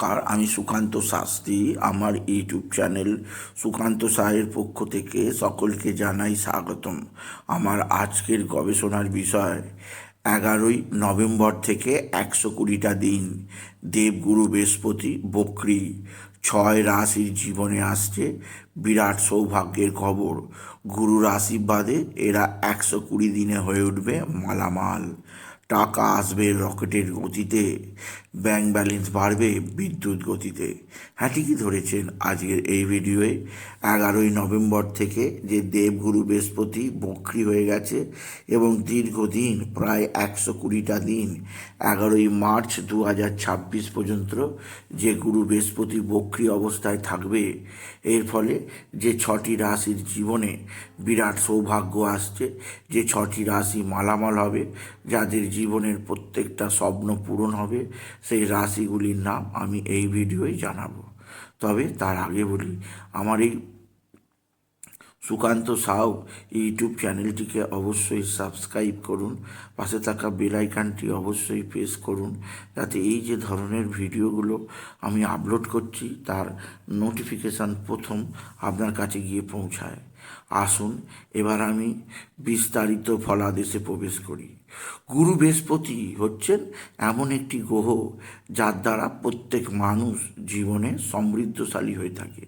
নমস্কার, আমি সুকান্ত শাস্ত্রী। আমার ইউটিউব চ্যানেল সুকান্ত সাহের পক্ষ থেকে সকলকে জানাই স্বাগতম। আমার আজকের গবেষণার বিষয়, এগারোই নভেম্বর থেকে একশো কুড়িটা দিন, দেবগুরু বৃহস্পতি বকরি, ছয় রাশির জীবনে আসছে, বিরাট সৌভাগ্যের খবর। গুরুর আশীর্বাদে এরা একশো কুড়ি দিনে হয়ে উঠবে মালামাল। টাকা আসবে রকেটের গতিতে ব্যাংক ব্যালেন্স বাড়বে বিদ্যুৎ গতিতে। হ্যাঁ ঠিকই ধরেছেন আজকের এই ভিডিওয়ে এগারোই নভেম্বর থেকে যে দেবগুরু বৃহস্পতি বক্রি হয়ে গেছে এবং দীর্ঘদিন, প্রায় একশো কুড়িটা দিন, এগারোই মার্চ দু হাজার ছাব্বিশ পর্যন্ত যে গুরু বৃহস্পতি বক্রি অবস্থায় থাকবে। এর ফলে যে ছটি রাশির জীবনে বিরাট সৌভাগ্য আসছে, যে ছটি রাশি মালামাল হবে, যাদের জীবনের প্রত্যেকটা স্বপ্ন পূরণ হবে, সেই রাশিগুলির নাম আমি এই ভিডিওয় জানাব। তবে তার আগে বলি, আমার এই সুকান্ত সাউ ইউটিউব চ্যানেলটিকে অবশ্যই সাবস্ক্রাইব করুন, পাশে থাকা বেল আইকনটি অবশ্যই প্রেস করুন, যাতে এই যে ধরনের ভিডিওগুলো আমি আপলোড করছি, তার নোটিফিকেশান প্রথম আপনার কাছে গিয়ে পৌঁছায়। আসুন, এবার আমি বিস্তারিত ফলাদেশে প্রবেশ করি। গুরু বৃহস্পতি হচ্ছেন এমন একটি গ্রহ যার দ্বারা প্রত্যেক মানুষ জীবনে সমৃদ্ধশালী হয়ে থাকে।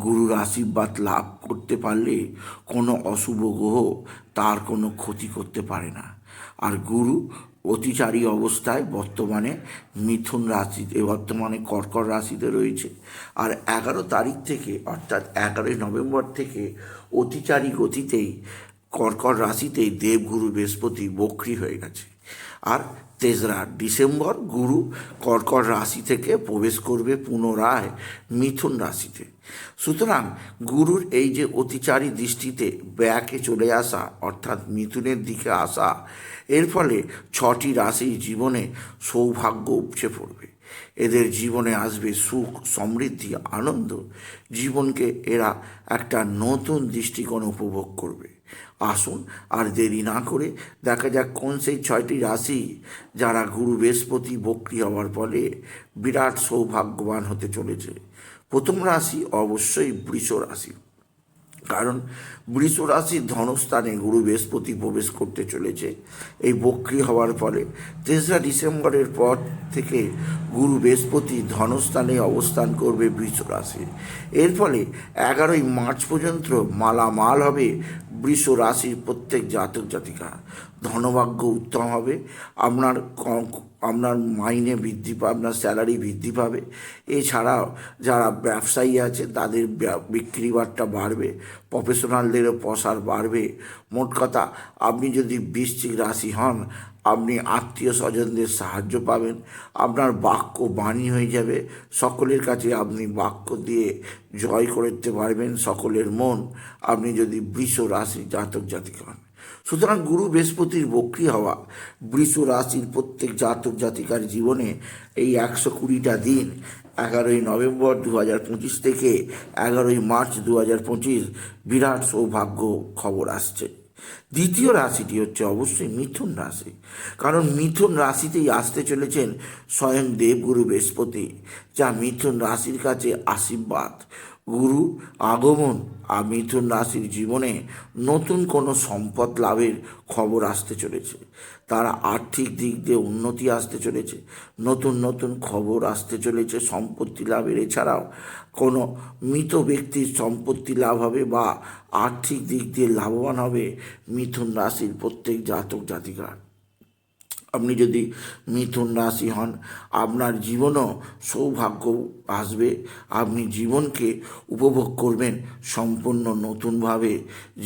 গুরুর আশীর্বাদ লাভ করতে পারলে কোনো অশুভ গ্রহ তার কোনো ক্ষতি করতে পারে না। আর গুরু অতিচারী অবস্থায় বর্তমানে মিথুন রাশিতে বর্তমানে কর্কট রাশিতে রয়েছে। আর এগারো তারিখ থেকে, অর্থাৎ এগারোই নভেম্বর থেকে অতিচারী গতিতেই কর্কট রাশিতেই দেবগুরু বৃহস্পতি বক্রি হয়ে গেছে। আর তেসরা ডিসেম্বর গুরু কর্কট রাশি থেকে প্রবেশ করবে পুনরায় মিথুন রাশিতে। সুতরাং গুরুর এই যে অতিচারী দৃষ্টিতে ব্যাকে চলে আসা, অর্থাৎ মিথুনের দিকে আসা এর ফলে ছটি রাশি জীবনে সৌভাগ্য উপচে পড়বে। এদের জীবনে আসবে সুখ, সমৃদ্ধি, আনন্দ। জীবনকে এরা একটা নতুন দৃষ্টিকোণ উপভোগ করবে। আসুন আর দেরি না করে দেখা যাক কোন সেই ছয়টি রাশি যারা গুরু বৃহস্পতি, বক্রি হওয়ার ফলে বিরাট সৌভাগ্যবান হতে চলেছে। প্রথম রাশি অবশ্যই বৃষ রাশি। কারণ বৃষ রাশির ধনস্থানে গুরু বৃহস্পতি প্রবেশ করতে চলেছে। এই বক্রি হওয়ার ফলে তেসরা ডিসেম্বরের পর থেকে গুরু বৃহস্পতি ধনস্থানে অবস্থান করবে বৃষ রাশি। এর ফলে এগারোই মার্চ পর্যন্ত মালামাল হবে বৃষ রাশির প্রত্যেক জাতক জাতিকা। ধনভাগ্য উত্তম হবে। আপনার আপনার মাইনে বৃদ্ধি পাবে আপনার স্যালারি বৃদ্ধি পাবে। এছাড়াও যারা ব্যবসায়ী আছে, তাদের বিক্রি বাট্টা বাড়বে প্রফেশনালদেরও প্রসার বাড়বে। মোট কথা, আপনি যদি বৃশ্চিক রাশি হন, আপনি আত্মীয় স্বজনদের সাহায্য পাবেন, আপনার বাক্য বাণী হয়ে যাবে। সকলের কাছে আপনি বাক্য দিয়ে জয় করতে পারবেন, সকলের মন। আপনি যদি বৃষ রাশি জাতক জাতিক হন। সুতরাং গুরু বৃহস্পতির বক্রি হওয়া বৃষ রাশির প্রত্যেক জাতক জাতিকার জীবনে এই একশো কুড়িটা দিন, এগারোই নভেম্বর দু পঁচিশ থেকে এগারোই মার্চ দু পঁচিশ বিরাট সৌভাগ্য খবর আসছে। দ্বিতীয় রাশিটি হচ্ছে অবশ্যই মিথুন রাশি। কারণ মিথুন রাশিতেই আসতে চলেছেন স্বয়ং দেবগুরু বৃহস্পতি, যা মিথুন রাশির কাছে আশীর্বাদ। গুরু, আগমন, আর মিথুন রাশির জীবনে নতুন কোনো সম্পদ লাভের খবর আসতে চলেছে। তারা আর্থিক দিক দিয়ে উন্নতি আসতে চলেছে, নতুন নতুন খবর আসতে চলেছে, সম্পত্তি লাভের। এছাড়াও কোনো মৃত ব্যক্তির সম্পত্তি লাভ হবে বা আর্থিক দিক দিয়ে লাভবান হবে মিথুন রাশির প্রত্যেক জাতক জাতিকার। আপনি যদি মিথুন রাশি হন, আপনার জীবনও সৌভাগ্য আসবে। আপনি জীবনকে উপভোগ করবেন সম্পূর্ণ নতুনভাবে।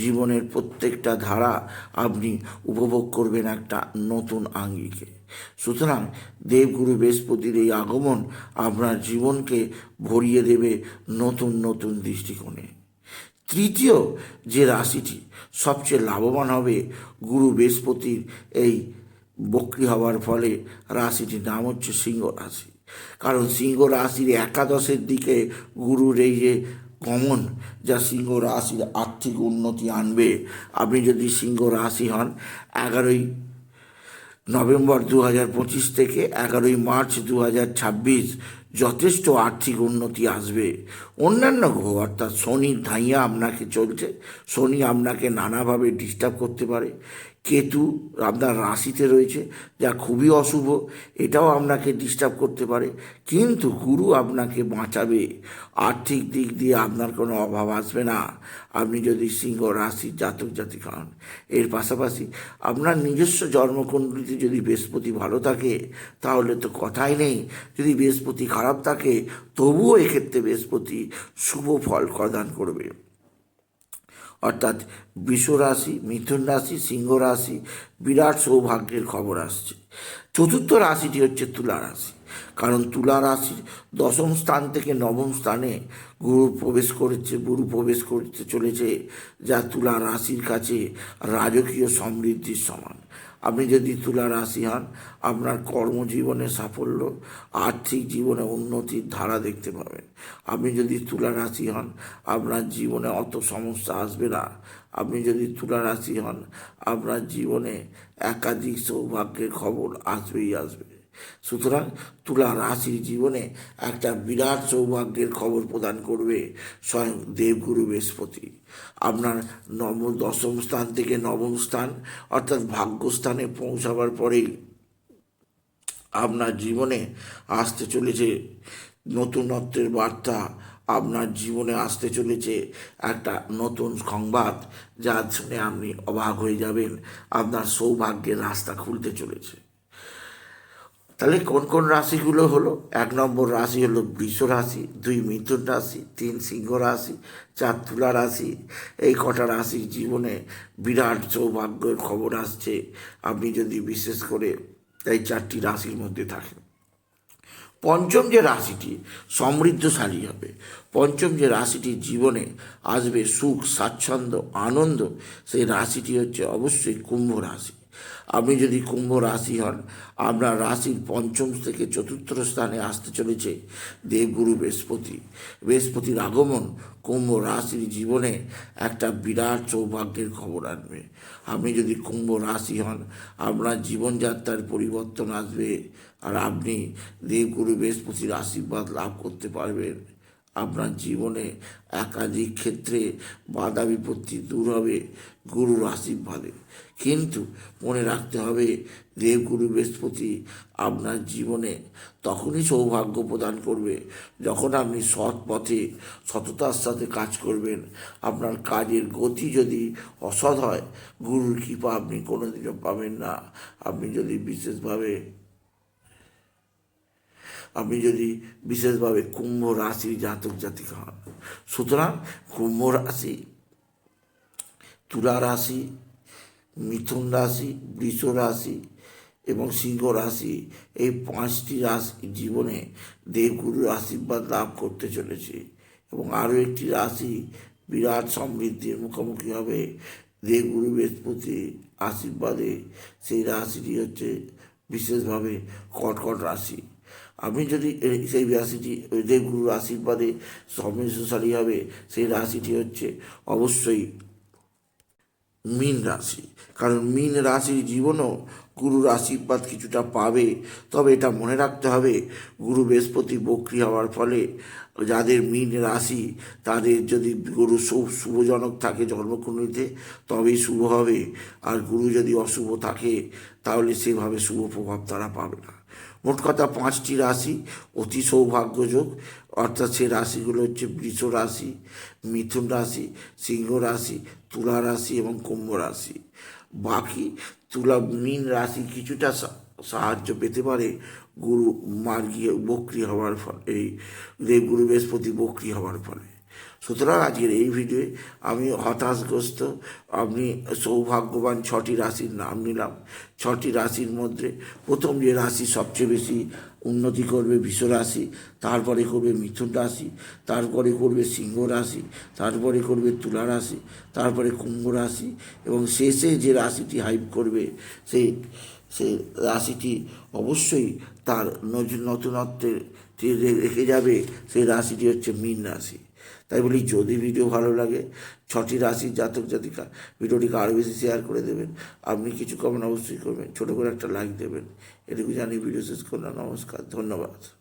জীবনের প্রত্যেকটা ধারা আপনি উপভোগ করবেন একটা নতুন আঙ্গিকে। সুতরাং দেবগুরু বৃহস্পতির এই আগমন আপনার জীবনকে ভরিয়ে দেবে নতুন নতুন দৃষ্টিকোণে। তৃতীয় যে রাশিটি সবচেয়ে লাভবান হবে, গুরু বৃহস্পতির এই বক্রি হওয়ার ফলে রাশিটির নাম হচ্ছে সিংহ রাশি। কারণ সিংহ রাশির একাদশের দিকে গুরুর এই যে কমন যা সিংহ রাশির আর্থিক উন্নতি আনবে। আপনি যদি সিংহ রাশি হন, এগারোই নভেম্বর দু পঁচিশ থেকে এগারোই মার্চ দু ছাব্বিশ যথেষ্ট আর্থিক উন্নতি আসবে। অন্যান্য গ্রহ, অর্থাৎ শনির ধাইয়া আপনাকে চলছে। শনি আপনাকে নানাভাবে ডিস্টার্ব করতে পারে। কেতু আপনার রাশিতে রয়েছে, যা খুবই অশুভ। এটাও আপনাকে ডিস্টার্ব করতে পারে। কিন্তু গুরু আপনাকে বাঁচাবে। আর্থিক দিক দিয়ে আপনার কোনো অভাব আসবে না। আপনি যদি সিংহ রাশির জাতক জাতিক হন, এর পাশাপাশি আপনার নিজস্ব জন্মকুণ্ডলিতে যদি বৃহস্পতি ভালো থাকে, তাহলে তো কথাই নেই। যদি বৃহস্পতি খারাপ থাকে, তবুও এক্ষেত্রে বৃহস্পতি শুভ ফল প্রদান করবে। অর্থাৎ বৃষ রাশি মিথুন রাশি, সিংহ রাশি, বিরাট সৌভাগ্যের খবর আসছে। চতুর্থ রাশিটি হচ্ছে তুলা রাশি, কারণ তুলা রাশির দশম স্থান থেকে নবম স্থানে গুরু প্রবেশ করেছে, গুরু প্রবেশ করতে চলেছে, যা তুলা রাশির কাছে রাজকীয় সমৃদ্ধির সমান। আপনি যদি তুলা রাশি হন, আপনার কর্মজীবনে সাফল্য, আর্থিক জীবনে উন্নতির ধারা দেখতে পাবেন। আপনি যদি তুলা রাশি হন, আপনার জীবনে অত সমস্যা আসবে না। আপনি যদি তুলা রাশি হন, আপনার জীবনে একাধিক সৌভাগ্যের খবর আসবেই আসবে। সুতরাং তুলা রাশির জীবনে একটা বিরাট সৌভাগ্যের খবর প্রদান করবে স্বয়ং দেবগুরু বৃহস্পতি। আপনার নবম, দশম স্থান থেকে নবম স্থান অর্থাৎ ভাগ্যস্থানে পৌঁছাবার পরেই আপনার জীবনে আসতে চলেছে নতুনত্বের বার্তা। আপনার জীবনে আসতে চলেছে একটা নতুন সংবাদ যা শুনে আপনি অবাক হয়ে যাবেন। আপনার সৌভাগ্যের রাস্তা খুলতে চলেছে। তাহলে কোন কোন রাশিগুলো হলো? এক নম্বর রাশি হলো বৃষ রাশি, দুই মিথুন রাশি, তিন সিংহ রাশি, চার তুলা রাশি। এই কটা রাশির জীবনে বিরাট সৌভাগ্যের খবর আসছে। আপনি যদি বিশেষ করে এই চারটি রাশির মধ্যে থাকেন। পঞ্চম যে রাশিটি সমৃদ্ধশালী হবে। পঞ্চম যে রাশিটি জীবনে আসবে সুখ, স্বাচ্ছন্দ্য, আনন্দ, সেই রাশিটি হচ্ছে অবশ্যই কুম্ভ রাশি। আপনি যদি কুম্ভ রাশি হন আপনার রাশির পঞ্চম থেকে চতুর্থ স্থানে আসতে চলেছে দেবগুরু বৃহস্পতি। বৃহস্পতির আগমন কুম্ভ রাশির জীবনে একটা বিরাট সৌভাগ্যের খবর আনবে। আপনি যদি কুম্ভ রাশি হন, আপনার জীবনযাত্রার পরিবর্তন আসবে আর আপনি দেবগুরু বৃহস্পতির আশীর্বাদ লাভ করতে পারবেন। জীবনে একাধিক ক্ষেত্রে বাধা বিপত্তি দূর হবে, গুরুর আশীর্বাদে কিন্তু মনে রাখতে হবে, দেবগুরু বৃহস্পতি আপনার জীবনে তখনই সৌভাগ্য প্রদান করবে, যখন আপনি সৎ পথে, সততার সাথে কাজ করবেন। আপনার কাজের গতি যদি অসৎ হয়, গুরুর কৃপা আপনি কোনোদিনও পাবেন না। আপনি যদি বিশেষভাবে আপনি যদি বিশেষভাবে কুম্ভ রাশির জাতক জাতিকা হন, সুতরাং কুম্ভ রাশি, তুলা রাশি, মিথুন রাশি, বৃষ রাশি এবং সিংহ রাশি, এই পাঁচটি রাশি জীবনে দেবগুরুর আশীর্বাদ লাভ করতে চলেছে এবং আরও একটি রাশি বিরাট সমৃদ্ধির মুখোমুখি হবে, দেবগুরু বৃহস্পতি আশীর্বাদে। সেই রাশিটি হচ্ছে বিশেষভাবে কটকট রাশি। আপনি যদি সেই রাশিটি দেবগুরুর আশীর্বাদে সমৃদ্ধশালী হবে, সেই রাশিটি হচ্ছে অবশ্যই মীন রাশি। কারণ মীন রাশির জীবনও গুরুর আশীর্বাদ কিছুটা পাবে। তবে এটা মনে রাখতে হবে, গুরু বৃহস্পতি বক্রি হওয়ার ফলে যাদের মীন রাশি, তাদের যদি গুরু শুভ, শুভজনক থাকে জন্মকুণ্ডলিতে, তবেই শুভ হবে। আর গুরু যদি অশুভ থাকে, তাহলে সেভাবে শুভ প্রভাব তারা পাবে না। মোট কথা পাঁচটি রাশি, অতি সৌভাগ্যযোগ, অর্থাৎ সে রাশিগুলো হচ্ছে বৃষ রাশি, মিথুন রাশি, সিংহ রাশি, তুলা রাশি এবং কুম্ভ রাশি। বাকি তুলা মীন রাশি কিছুটা সাহায্য পেতে পারে গুরু মার্গীয় বক্রি হওয়ার ফলে, এই দেবগুরু বৃহস্পতি বক্রি হওয়ার ফলে। সুতরাং আজকের এই ভিডিওয়ে আমি হতাশগ্রস্ত, আপনি সৌভাগ্যবান ছটি রাশির নাম নিলাম। ছটি রাশির মধ্যে প্রথম যে রাশি সবচেয়ে বেশি উন্নতি করবে বিশ্ব রাশি, তারপরে করবে মিথুন রাশি, তারপরে করবে সিংহ রাশি, তারপরে করবে তুলা রাশি, তারপরে কুম্ভ রাশি এবং শেষে যে রাশিটি হাইপ করবে, সেই সেই রাশিটি অবশ্যই তার নতুনত্বের রেখে যাবে, সেই রাশিটি হচ্ছে মীন রাশি। তাই বলি, যদি ভিডিও ভালো লাগে, ছটি রাশির জাতক জাতিকা, ভিডিওটিকে আরও বেশি শেয়ার করে দেবেন। আপনি কিছু কমেন্ট অবশ্যই করবেন, ছোটো করে একটা লাইক দেবেন। এটুকু জানি ভিডিও শেষ করলাম। নমস্কার, ধন্যবাদ।